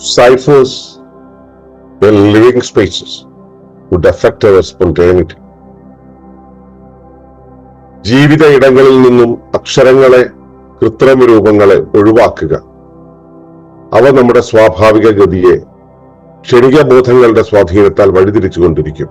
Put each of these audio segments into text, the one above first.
ciphers the living spaces would affect our spontaneity. ജീവിത ഇടങ്ങളിൽ നിന്നും അക്ഷരങ്ങളെ കൃത്രിമ രൂപങ്ങളെ ഒഴിവാക്കുക അവ നമ്മുടെ സ്വാഭാവിക ഗതിയെ ക്ഷണിക ബോധങ്ങളുടെ സ്വാധീനത്താൽ വഴിതിരിച്ചുകൊണ്ടിരിക്കും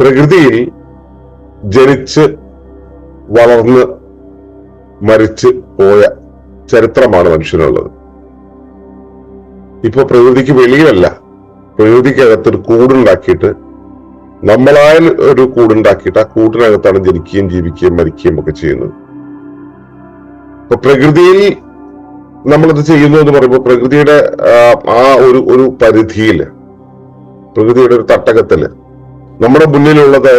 പ്രകൃതിയിൽ ജനിച്ച് വളർന്ന് മരിച്ച് പോയ ചരിത്രമാണ് മനുഷ്യനുള്ളത്. ഇപ്പൊ പ്രകൃതിക്ക് വെളിയിലല്ല. പ്രകൃതിക്കകത്തൊരു കൂടുണ്ടാക്കിയിട്ട് നമ്മളായ ഒരു കൂടുണ്ടാക്കിയിട്ട് ആ കൂടിനകത്താണ് ജനിക്കുകയും ജീവിക്കുകയും മരിക്കുകയും ഒക്കെ ചെയ്യുന്നത്. ഇപ്പൊ പ്രകൃതിയിൽ നമ്മളിത് ചെയ്യുന്നു എന്ന് പറയുമ്പോൾ പ്രകൃതിയുടെ ആ, ആ ഒരു ഒരു പരിധിയിൽ പ്രകൃതിയുടെ ഒരു തട്ടകത്തിൽ നമ്മുടെ മുന്നിലുള്ളത്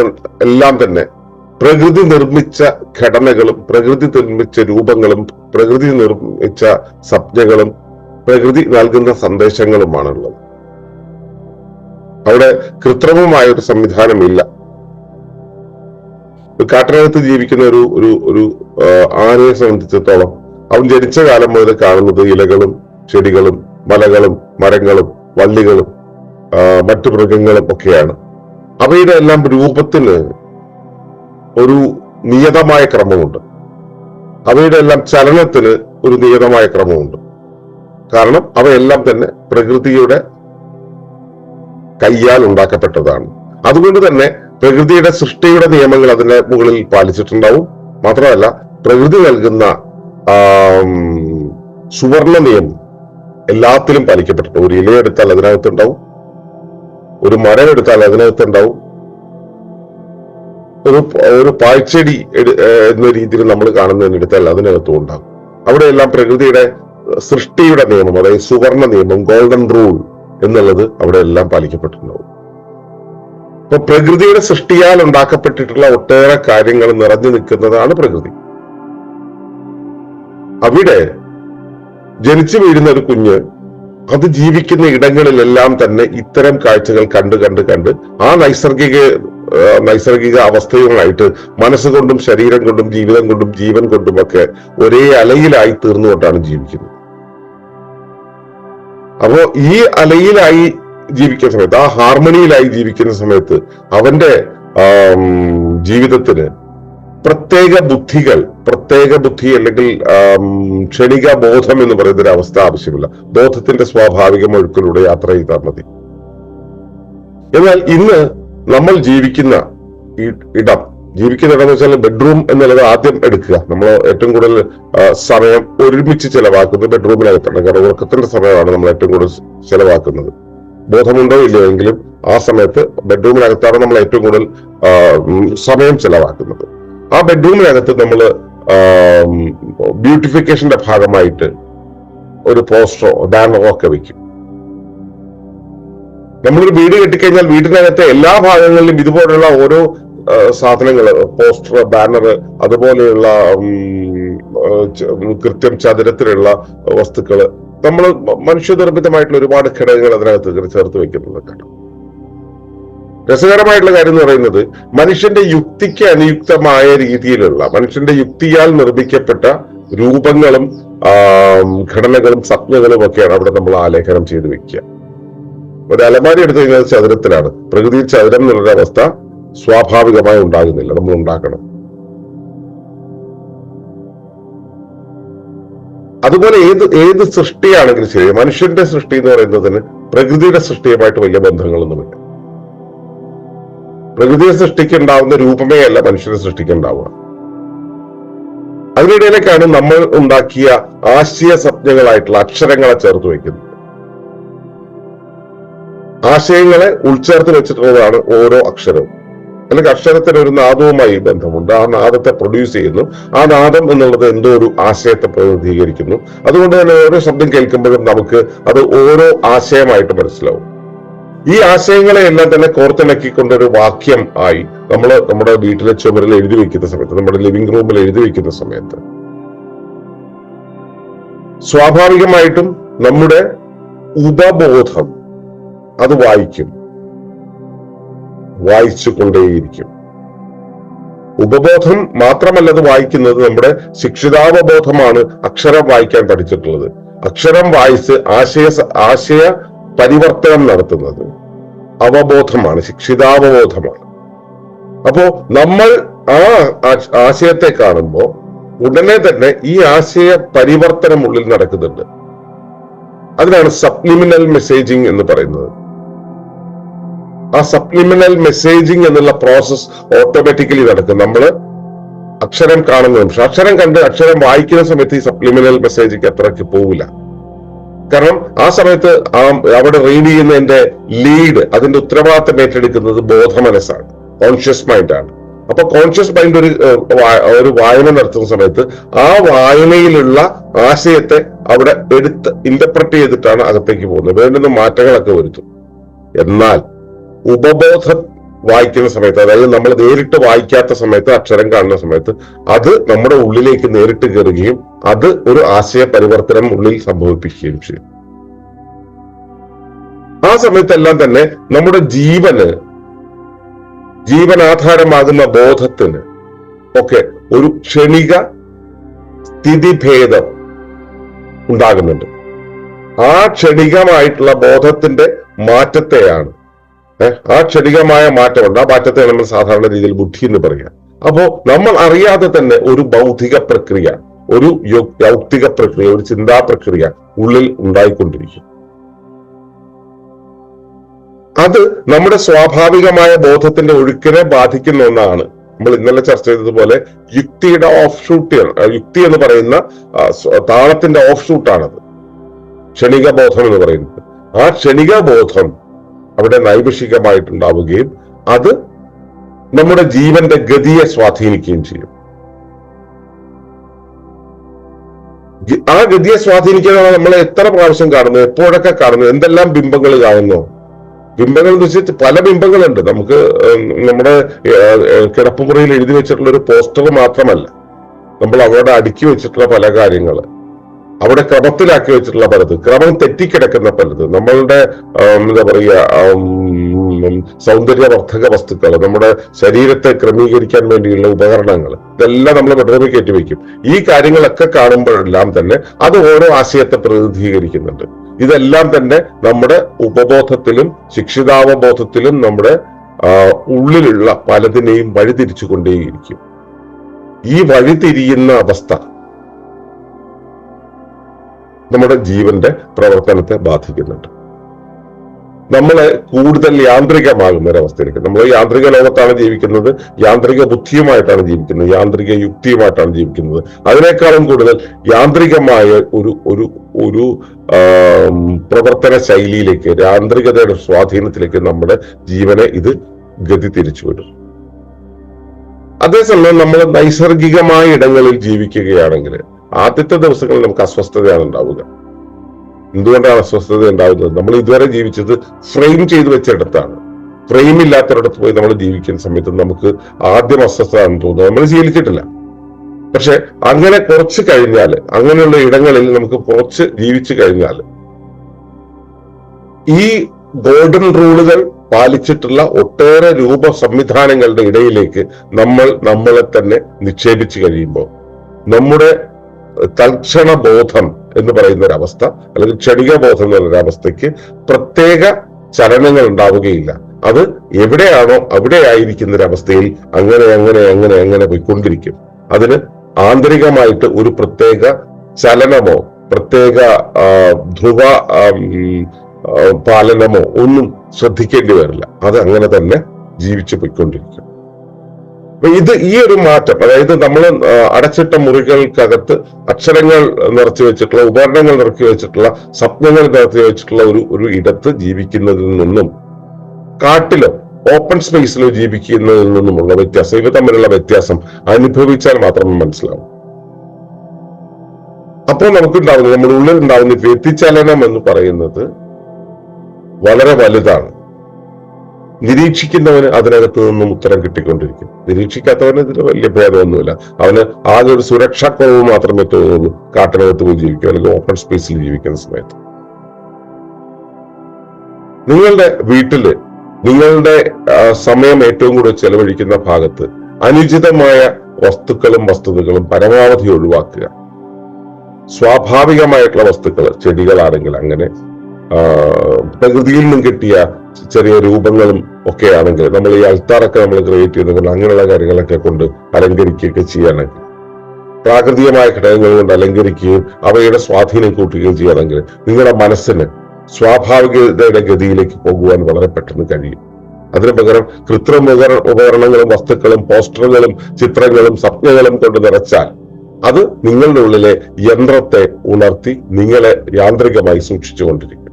എല്ലാം തന്നെ പ്രകൃതി നിർമ്മിച്ച ഘടനകളും പ്രകൃതി നിർമ്മിച്ച രൂപങ്ങളും പ്രകൃതി നിർമ്മിച്ച സ്വപ്നകളും പ്രകൃതി നൽകുന്ന സന്ദേശങ്ങളുമാണുള്ളത്. അവിടെ കൃത്രിമമായ ഒരു സംവിധാനമില്ല കാട്ടിനകത്ത് ജീവിക്കുന്ന ഒരു ഒരു ഒരു ആനയെ സംബന്ധിച്ചിടത്തോളം അവൻ ജനിച്ച കാലം മുതൽ കാണുന്നത് ഇലകളും ചെടികളും മലകളും മരങ്ങളും വള്ളികളും മറ്റു മൃഗങ്ങളും ഒക്കെയാണ്. അവയുടെ എല്ലാം രൂപത്തിൽ ഒരു നിയതമായ ക്രമമുണ്ട്. അവയുടെ എല്ലാം ചലനത്തിൽ ഒരു നിയതമായ ക്രമമുണ്ട്. കാരണം അവയെല്ലാം തന്നെ പ്രകൃതിയുടെ കയ്യാൽ ഉണ്ടാക്കപ്പെട്ടതാണ്. അതുകൊണ്ട് തന്നെ പ്രകൃതിയുടെ സൃഷ്ടിയുടെ നിയമങ്ങൾ അതിന്റെ മുകളിൽ പാലിച്ചിട്ടുണ്ടാവും. മാത്രമല്ല പ്രകൃതി നൽകുന്ന സുവർണ നിയമം എല്ലാത്തിലും പാലിക്കപ്പെട്ടിട്ടുണ്ട്. ഒരു ഇലയെടുത്താൽ അതിനകത്തുണ്ടാവും. ഒരു മരം എടുത്താൽ അതിനകത്തുണ്ടാവും. ഒരു ഒരു പാഴ്ചെടി എന്ന രീതിയിൽ നമ്മൾ കാണുന്നതിന് എടുത്താൽ അതിനകത്തും ഉണ്ടാകും. അവിടെയെല്ലാം പ്രകൃതിയുടെ സൃഷ്ടിയുടെ നിയമം അതായത് സുവർണ നിയമം ഗോൾഡൻ റൂൾ എന്നുള്ളത് അവിടെ എല്ലാം പാലിക്കപ്പെട്ടിട്ടുണ്ടാവും. അപ്പൊ പ്രകൃതിയുടെ സൃഷ്ടിയാൽ ഉണ്ടാക്കപ്പെട്ടിട്ടുള്ള ഒട്ടേറെ കാര്യങ്ങൾ നിറഞ്ഞു നിൽക്കുന്നതാണ് പ്രകൃതി. അവിടെ ജനിച്ചു വീഴുന്ന ഒരു കുഞ്ഞ് അത് ജീവിക്കുന്ന ഇടങ്ങളിലെല്ലാം തന്നെ ഇത്തരം കാഴ്ചകൾ കണ്ട് കണ്ട് കണ്ട് ആ നൈസർഗിക നൈസർഗിക അവസ്ഥയുമായിട്ട് മനസ്സുകൊണ്ടും ശരീരം കൊണ്ടും ജീവിതം കൊണ്ടും ജീവൻ കൊണ്ടും ഒക്കെ ഒരേ അലയിലായി തീർന്നുകൊണ്ടാണ് ജീവിക്കുന്നത്. അപ്പോ ഈ അലയിലായി ജീവിക്കുന്ന സമയത്ത് ആ ഹാർമണിയിലായി ജീവിക്കുന്ന സമയത്ത് അവന്റെ ജീവിതത്തിന് പ്രത്യേക ബുദ്ധികൾ പ്രത്യേക ബുദ്ധി അല്ലെങ്കിൽ ക്ഷണിക ബോധം എന്ന് പറയുന്ന ഒരു അവസ്ഥ ആവശ്യമില്ല. ബോധത്തിന്റെ സ്വാഭാവിക ഒഴുക്കിലൂടെ യാത്ര ചെയ്താൽ മതി. എന്നാൽ ഇന്ന് നമ്മൾ ജീവിക്കുന്ന ഇടം ജീവിക്കുന്ന ഇടം എന്ന് വെച്ചാൽ ബെഡ്റൂം എന്നുള്ളത് ആദ്യം എടുക്കുക. നമ്മൾ ഏറ്റവും കൂടുതൽ സമയം ഒരുമിച്ച് ചെലവാക്കുന്നത് ബെഡ്റൂമിനകത്താണ്. കാരണം ഉറക്കത്തിന്റെ സമയമാണ് നമ്മൾ ഏറ്റവും കൂടുതൽ ചെലവാക്കുന്നത്. ബോധമുണ്ടോ ഇല്ലയോ എങ്കിലും ആ സമയത്ത് ബെഡ്റൂമിനകത്താണ് നമ്മൾ ഏറ്റവും കൂടുതൽ സമയം ചെലവാക്കുന്നത്. ആ ബെഡ്റൂമിനകത്ത് നമ്മൾ ബ്യൂട്ടിഫിക്കേഷന്റെ ഭാഗമായിട്ട് ഒരു പോസ്റ്ററോ ബാനറോ ഒക്കെ വെക്കും. നമ്മളൊരു വീട് കെട്ടിക്കഴിഞ്ഞാൽ വീടിനകത്തെ എല്ലാ ഭാഗങ്ങളിലും ഇതുപോലെയുള്ള ഓരോ സാധനങ്ങൾ പോസ്റ്റർ ബാനർ അതുപോലെയുള്ള കൃത്യം ചതുരത്തിലുള്ള വസ്തുക്കൾ നമ്മൾ മനുഷ്യനിർമ്മിതമായിട്ടുള്ള ഒരുപാട് ഘടകങ്ങൾ അതിനകത്ത് ചേർത്ത് വെക്കുന്നുണ്ട് കാണാം രസകരമായിട്ടുള്ള കാര്യം എന്ന് പറയുന്നത് മനുഷ്യന്റെ യുക്തിക്ക് അനുയുക്തമായ രീതിയിലുള്ള മനുഷ്യന്റെ യുക്തിയാൽ നിർമ്മിക്കപ്പെട്ട രൂപങ്ങളും ഘടനകളും സ്വപ്നങ്ങളും ഒക്കെയാണ് അവിടെ നമ്മൾ ആലേഖനം ചെയ്ത് വെക്കുക. ഒരു അലമാരി എടുത്തു കഴിഞ്ഞാൽ ചതുരത്തിലാണ്. പ്രകൃതിയിൽ ചതുരം എന്നുള്ളൊരു അവസ്ഥ സ്വാഭാവികമായി ഉണ്ടാകുന്നില്ല. നമ്മൾ ഉണ്ടാക്കണം. അതുപോലെ ഏത് ഏത് സൃഷ്ടിയാണെങ്കിലും ശരി. മനുഷ്യന്റെ സൃഷ്ടി എന്ന് പറയുന്നതിന് പ്രകൃതിയുടെ സൃഷ്ടിയുമായിട്ട് വലിയ ബന്ധങ്ങളൊന്നുമില്ല. പ്രകൃതിയെ സൃഷ്ടിക്കുണ്ടാവുന്ന രൂപമേ അല്ല മനുഷ്യനെ സൃഷ്ടിക്കുണ്ടാവുക. അതിനിടയിലേക്കാണ് നമ്മൾ ഉണ്ടാക്കിയ ആശയ സംജ്ഞകളായിട്ടുള്ള അക്ഷരങ്ങളെ ചേർത്ത് വയ്ക്കുന്നത്. ആശയങ്ങളെ ഉൾച്ചേർത്ത് വെച്ചിട്ടുള്ളതാണ് ഓരോ അക്ഷരവും. അല്ലെങ്കിൽ അക്ഷരത്തിന് ഒരു നാദവുമായി ബന്ധമുണ്ട്. ആ നാദത്തെ പ്രൊഡ്യൂസ് ചെയ്യുന്നു. ആ നാദം എന്നുള്ളത് എന്തോ ഒരു ആശയത്തെ പ്രതിനിധീകരിക്കുന്നു. അതുകൊണ്ട് തന്നെ ഓരോ ശബ്ദം കേൾക്കുമ്പോഴും നമുക്ക് അത് ഓരോ ആശയമായിട്ട് മനസ്സിലാവും. ഈ ആശയങ്ങളെ എല്ലാം തന്നെ കോർത്തിണക്കിക്കൊണ്ടൊരു വാക്യം ആയി നമ്മൾ നമ്മുടെ വീട്ടിലെ ചുമരിൽ എഴുതി വെക്കുന്ന സമയത്ത് നമ്മുടെ ലിവിംഗ് റൂമിൽ എഴുതി വെക്കുന്ന സമയത്ത് സ്വാഭാവികമായിട്ടും നമ്മുടെ ഉപബോധം അത് വായിക്കും. വായിച്ചു കൊണ്ടേയിരിക്കും ഉപബോധം മാത്രമല്ല അത് വായിക്കുന്നത് നമ്മുടെ ശിക്ഷിതാവബോധമാണ് അക്ഷരം വായിക്കാൻ പഠിച്ചിട്ടുള്ളത് അക്ഷരം വായിച്ച് ആശയ ആശയ പരിവർത്തനം നടത്തുന്നത്. അവബോധമാണ് ശിക്ഷിതാവബോധമാണ്. അപ്പോ നമ്മൾ ആ ആശയത്തെ കാണുമ്പോൾ ഉടനെ തന്നെ ഈ ആശയ പരിവർത്തനം ഉള്ളിൽ നടക്കുന്നുണ്ട്. അതിനാണ് സപ്ലിമിനൽ മെസ്സേജിങ് എന്ന് പറയുന്നത്. ആ സപ്ലിമിനൽ മെസ്സേജിങ് എന്നുള്ള പ്രോസസ് ഓട്ടോമാറ്റിക്കലി നടക്കും. നമ്മൾ അക്ഷരം കാണുന്ന നിമിഷം അക്ഷരം കണ്ട് അക്ഷരം വായിക്കുന്ന സമയത്ത് ഈ സപ്ലിമിനൽ മെസ്സേജിക്ക് അത്രയ്ക്ക് പോവില്ല. കാരണം ആ സമയത്ത് അവിടെ റീഡ് ചെയ്യുന്നതിന്റെ ലീഡ് അതിന്റെ ഉത്തരവാദിത്തം ഏറ്റെടുക്കുന്നത് ബോധമനസ്സാണ് കോൺഷ്യസ് മൈൻഡ് ആണ്. അപ്പൊ കോൺഷ്യസ് മൈൻഡ് ഒരു ഒരു വായന നടത്തുന്ന സമയത്ത് ആ വായനയിലുള്ള ആശയത്തെ അവിടെ എടുത്ത് ഇന്റർപ്രറ്റ് ചെയ്തിട്ടാണ് അകത്തേക്ക് പോകുന്നത്. വേണ്ടുന്ന മാറ്റങ്ങളൊക്കെ വരുത്തും. എന്നാൽ ഉപബോധം വായിക്കുന്ന സമയത്ത് അതായത് നമ്മൾ നേരിട്ട് വായിക്കാത്ത സമയത്ത് അക്ഷരം കാണുന്ന സമയത്ത് അത് നമ്മുടെ ഉള്ളിലേക്ക് നേരിട്ട് കയറുകയും അത് ഒരു ആശയ പരിവർത്തനം ഉള്ളിൽ സംഭവിപ്പിക്കുകയും ചെയ്യും. ആ സമയത്തെല്ലാം തന്നെ നമ്മുടെ ജീവന് ജീവനാധാരമാകുന്ന ബോധത്തിന് ഒക്കെ ഒരു ക്ഷണിക സ്ഥിതിഭേദം ഉണ്ടാകുന്നുണ്ട്. ആ ക്ഷണികമായിട്ടുള്ള ബോധത്തിന്റെ മാറ്റത്തെയാണ് ആ ക്ഷണികമായ മാറ്റമുണ്ട്. ആ മാറ്റത്തെ നമ്മൾ സാധാരണ രീതിയിൽ ബുദ്ധി എന്ന് പറയാം. അപ്പോ നമ്മൾ അറിയാതെ തന്നെ ഒരു ബൗദ്ധിക പ്രക്രിയ ഒരു യൗക്തിക പ്രക്രിയ ഒരു ചിന്താ പ്രക്രിയ ഉള്ളിൽ ഉണ്ടായിക്കൊണ്ടിരിക്കും. അത് നമ്മുടെ സ്വാഭാവികമായ ബോധത്തിന്റെ ഒഴുക്കിനെ ബാധിക്കുന്ന ഒന്നാണ്. നമ്മൾ ഇന്നലെ ചർച്ച ചെയ്തതുപോലെ യുക്തിയുടെ ഓഫ് ഷൂട്ടാണ് യുക്തി എന്ന് പറയുന്ന താളത്തിന്റെ ഓഫ് ഷൂട്ടാണത് ക്ഷണിക ബോധം എന്ന് പറയുന്നത്. ആ ക്ഷണിക ബോധം അവിടെ നൈമിഷികമായിട്ടുണ്ടാവുകയും അത് നമ്മുടെ ജീവന്റെ ഗതിയെ സ്വാധീനിക്കുകയും ചെയ്യും. ആ ഗതിയെ സ്വാധീനിക്കാനാണ് നമ്മൾ എത്ര പ്രാവശ്യം കാണുന്നത് എപ്പോഴൊക്കെ കാണുന്നത് എന്തെല്ലാം ബിംബങ്ങൾ കാണുന്നു. ബിംബങ്ങൾ എന്ന് വെച്ചാൽ പല ബിംബങ്ങളുണ്ട്. നമുക്ക് നമ്മുടെ കിടപ്പുമുറിയിൽ എഴുതി വെച്ചിട്ടുള്ള ഒരു പോസ്റ്റർ മാത്രമല്ല. നമ്മൾ അവിടെ അടുക്കി വെച്ചിട്ടുള്ള പല കാര്യങ്ങൾ. അവിടെ ക്രമത്തിലാക്കി വെച്ചിട്ടുള്ള പലത്. ക്രമം തെറ്റിക്കിടക്കുന്ന പലത്. നമ്മളുടെ എന്താ പറയുക ആം, സൗന്ദര്യവർദ്ധക വസ്തുക്കൾ നമ്മുടെ ശരീരത്തെ ക്രമീകരിക്കാൻ വേണ്ടിയുള്ള ഉപകരണങ്ങൾ ഇതെല്ലാം നമ്മൾ ബെഡ്റൂമിൽ കയറ്റി വെക്കും. ഈ കാര്യങ്ങളൊക്കെ കാണുമ്പോഴെല്ലാം തന്നെ അത് ഓരോ ആശയത്തെ പ്രതിനിധീകരിക്കുന്നുണ്ട്. ഇതെല്ലാം തന്നെ നമ്മുടെ ഉപബോധത്തിലും ശിക്ഷിതാവബോധത്തിലും നമ്മുടെ ഉള്ളിലുള്ള പലതിനെയും വഴിതിരിച്ചു കൊണ്ടേയിരിക്കും ഈ വഴിതിരിയുന്ന അവസ്ഥ നമ്മുടെ ജീവന്റെ പ്രവർത്തനത്തെ ബാധിക്കുന്നുണ്ട്. നമ്മളെ കൂടുതൽ യാന്ത്രികമാകുന്ന ഒരവസ്ഥയിലേക്ക് നമ്മൾ യാന്ത്രിക ലോകത്താണ് ജീവിക്കുന്നത് യാന്ത്രിക ബുദ്ധിയുമായിട്ടാണ് ജീവിക്കുന്നത് യാന്ത്രിക യുക്തിയുമായിട്ടാണ് ജീവിക്കുന്നത്. അതിനേക്കാളും കൂടുതൽ യാന്ത്രികമായ ഒരു ഒരു ഒരു പ്രവർത്തന ശൈലിയിലേക്ക് യാന്ത്രികതയുടെ സ്വാധീനത്തിലേക്ക് നമ്മുടെ ജീവനെ ഇത് ഗതി തിരിച്ചു വിടും. അതേസമയം നമ്മൾ നൈസർഗികമായ ഇടങ്ങളിൽ ജീവിക്കുകയാണെങ്കിൽ ആദ്യത്തെ ദിവസങ്ങളിൽ നമുക്ക് അസ്വസ്ഥതയാണ് ഉണ്ടാവുക. എന്തുകൊണ്ടാണ് അസ്വസ്ഥത ഉണ്ടാവുന്നത് നമ്മൾ ഇതുവരെ ജീവിച്ചത് ഫ്രെയിം ചെയ്ത് വെച്ചിടത്താണ് ഫ്രെയിം ഇല്ലാത്തടത്ത് പോയി നമ്മൾ ജീവിക്കുന്ന സമയത്ത് നമുക്ക് ആദ്യം അസ്വസ്ഥതാണെന്ന് തോന്നുന്നത് നമ്മൾ ശീലിച്ചിട്ടില്ല. പക്ഷെ അങ്ങനെ കുറച്ച് കഴിഞ്ഞാൽ അങ്ങനെയുള്ള ഇടങ്ങളിൽ നമുക്ക് കുറച്ച് ജീവിച്ചു കഴിഞ്ഞാൽ ഈ ഗോൾഡൻ റൂളുകൾ പാലിച്ചിട്ടുള്ള ഒട്ടേറെ രൂപ സംവിധാനങ്ങളുടെ ഇടയിലേക്ക് നമ്മൾ നമ്മളെ തന്നെ നിക്ഷേപിച്ചു കഴിയുമ്പോൾ നമ്മുടെ തൽക്ഷണ ബോധം എന്ന് പറയുന്ന ഒരു അവസ്ഥ അല്ലെങ്കിൽ ക്ഷണിക ബോധം എന്ന് പറയുന്ന അവസ്ഥയ്ക്ക് പ്രത്യേക ചലനങ്ങൾ ഉണ്ടാവുകയില്ല അത് എവിടെയാണോ അവിടെ ആയിരിക്കുന്ന ഒരു അവസ്ഥയിൽ അങ്ങനെ അങ്ങനെ അങ്ങനെ അങ്ങനെ പോയിക്കൊണ്ടിരിക്കും. അതിന് ആന്തരികമായിട്ട് ഒരു പ്രത്യേക ചലനമോ പ്രത്യേക ധ്രുവ പാലനമോ ഒന്നും ശ്രദ്ധിക്കേണ്ടി വരില്ല. അത് അങ്ങനെ തന്നെ ജീവിച്ചു പോയിക്കൊണ്ടിരിക്കും. ഇത് ഈ ഒരു മാറ്റം അതായത് നമ്മൾ അടച്ചിട്ട മുറികൾക്കകത്ത് അക്ഷരങ്ങൾ നിറച്ചു വെച്ചിട്ടുള്ള ഉപകരണങ്ങൾ നിറച്ചു വെച്ചിട്ടുള്ള സ്വപ്നങ്ങൾ നിറച്ചു വെച്ചിട്ടുള്ള ഒരു ഒരു ഇടത്ത് ജീവിക്കുന്നതിൽ നിന്നും കാട്ടിലോ ഓപ്പൺ സ്പേസിലോ ജീവിക്കുന്നതിൽ നിന്നുമുള്ള വ്യത്യാസം ഇവ തമ്മിലുള്ള വ്യത്യാസം അനുഭവിച്ചാൽ മാത്രമേ മനസ്സിലാവും. അപ്പോൾ നമുക്കുണ്ടാവുന്നത് നമ്മുടെ ഉള്ളിൽ ഉണ്ടാവുന്ന വ്യതിചലനം എന്ന് പറയുന്നത് വളരെ വലുതാണ്. നിരീക്ഷിക്കുന്നവന് അതിനകത്ത് നിന്നും ഉത്തരം കിട്ടിക്കൊണ്ടിരിക്കും. നിരീക്ഷിക്കാത്തവന് ഇതിൽ വലിയ ഭേദമൊന്നുമില്ല. അവന് ആകെ ഒരു സുരക്ഷാക്കുറവ് മാത്രമേ തോന്നുള്ളൂ കാട്ടിനകത്ത് പോയി ജീവിക്കും അല്ലെങ്കിൽ ഓപ്പൺ സ്പേസിൽ ജീവിക്കുന്ന സമയത്ത്. നിങ്ങളുടെ വീട്ടിൽ നിങ്ങളുടെ സമയം ഏറ്റവും കൂടുതൽ ചെലവഴിക്കുന്ന ഭാഗത്ത് അനുചിതമായ വസ്തുക്കളും വസ്തുതകളും പരമാവധി ഒഴിവാക്കുക. സ്വാഭാവികമായിട്ടുള്ള വസ്തുക്കൾ ചെടികളാണെങ്കിൽ അങ്ങനെ പ്രകൃതിയിൽ നിന്നും കിട്ടിയ ചെറിയ രൂപങ്ങളും ഒക്കെ ആണെങ്കിൽ നമ്മൾ ഈ അൾത്താറൊക്കെ നമ്മൾ ക്രിയേറ്റ് ചെയ്തുകൊണ്ട് അങ്ങനെയുള്ള കാര്യങ്ങളൊക്കെ കൊണ്ട് അലങ്കരിക്കുകയൊക്കെ ചെയ്യുകയാണെങ്കിൽ പ്രാകൃതികമായ ഘടകങ്ങൾ കൊണ്ട് അലങ്കരിക്കുകയും അവയുടെ സ്വാധീനം കൂട്ടുകയും ചെയ്യുകയാണെങ്കിൽ നിങ്ങളുടെ മനസ്സിന് സ്വാഭാവികതയുടെ ഗതിയിലേക്ക് പോകുവാൻ വളരെ പെട്ടെന്ന് കഴിയും. അതിനു പകരം കൃത്രിമ ഉപകരണങ്ങളും വസ്തുക്കളും പോസ്റ്ററുകളും ചിത്രങ്ങളും സ്വപ്നങ്ങളും കൊണ്ട് നിറച്ചാൽ അത് നിങ്ങളുടെ ഉള്ളിലെ യന്ത്രത്തെ ഉണർത്തി നിങ്ങളെ യാന്ത്രികമായി സൂക്ഷിച്ചുകൊണ്ടിരിക്കും.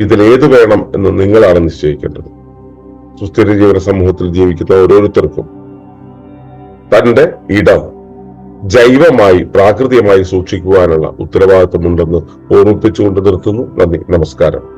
ഇതിലേത് വേണം എന്ന് നിങ്ങളാണ് നിശ്ചയിക്കേണ്ടത്. സുസ്ഥിര ജീവന സമൂഹത്തിൽ ജീവിക്കുന്ന ഓരോരുത്തർക്കും തന്റെ ഇടം ജൈവമായി പ്രാകൃതികമായി സൂക്ഷിക്കുവാനുള്ള ഉത്തരവാദിത്വമുണ്ടെന്ന് ഓർമ്മിപ്പിച്ചുകൊണ്ട് നിർത്തുന്നു. നന്ദി. നമസ്കാരം.